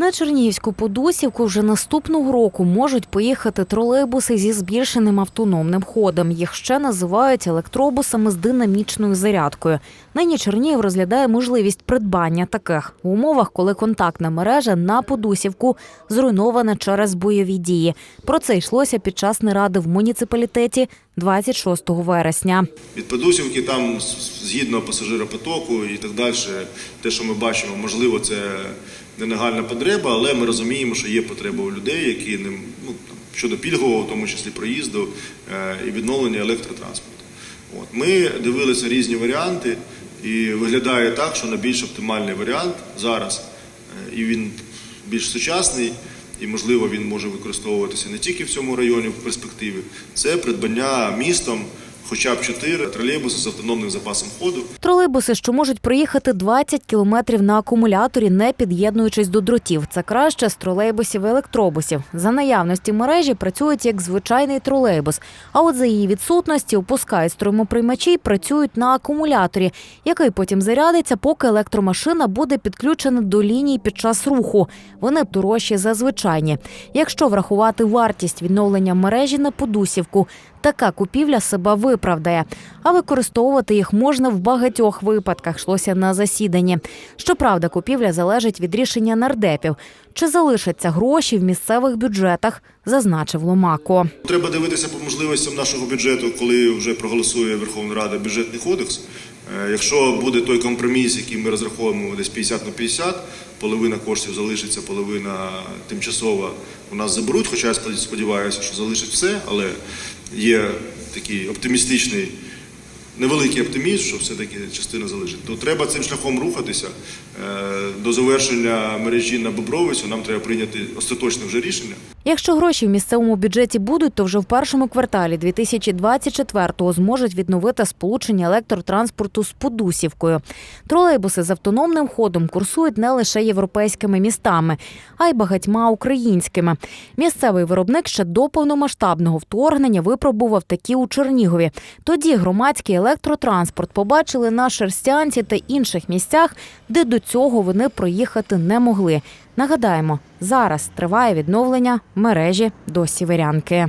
На Чернігівську Подусівку вже наступного року можуть поїхати тролейбуси зі збільшеним автономним ходом. Їх ще називають електробусами з динамічною зарядкою. Нині Чернігів розглядає можливість придбання таких в умовах, коли контактна мережа на Подусівку зруйнована через бойові дії. Про це йшлося під час наради в муніципалітеті 26 вересня. Від Подусівки там згідно пасажиропотоку і так далі, те, що ми бачимо, можливо, це не нагальна потреба, але ми розуміємо, що є потреба у людей, які не ну, там, щодо пільгового, в тому числі проїзду е, і відновлення електротранспорту. От ми дивилися різні варіанти, і виглядає так, що найбільш оптимальний варіант зараз, е, і він більш сучасний. І, можливо, він може використовуватися не тільки в цьому районі в перспективі. Це придбання містом хоча б 4 тролейбуси з автономним запасом ходу. Тролейбуси, що можуть проїхати 20 кілометрів на акумуляторі, не під'єднуючись до дротів. Це краще з тролейбусів і електробусів. За наявності мережі працюють як звичайний тролейбус. А от за її відсутності опускають струмоприймачі й працюють на акумуляторі, який потім зарядиться, поки електромашина буде підключена до ліній під час руху. Вони дорожчі за звичайні. Якщо врахувати вартість відновлення мережі на Подусівку, така купівля себе виправдає. А використовувати їх можна в багатьох випадках, йшлося на засіданні. Щоправда, купівля залежить від рішення нардепів. Чи залишаться гроші в місцевих бюджетах, зазначив Ломако. Треба дивитися по можливостям нашого бюджету, коли вже проголосує Верховна Рада бюджетний кодекс. Е, Якщо буде той компроміс, який ми розраховуємо десь 50 на 50, половина коштів залишиться, половина тимчасова у нас заберуть. Хоча я сподіваюся, що залишить все, але є такий оптимістичний. Невеликий оптимізм, що все-таки частина залежить. То треба цим шляхом рухатися. Е, До завершення мережі на Бобровицю нам треба прийняти остаточне вже рішення. Якщо гроші в місцевому бюджеті будуть, то вже в першому кварталі 2024-го зможуть відновити сполучення електротранспорту з Подусівкою. Тролейбуси з автономним ходом курсують не лише європейськими містами, а й багатьма українськими. Місцевий виробник ще до повномасштабного вторгнення випробував такі у Чернігові. Тоді громадський електротранспорт побачили на Шерстянці та інших місцях, де до цього вони проїхати не могли. Нагадаємо, зараз триває відновлення мережі до Сіверянки.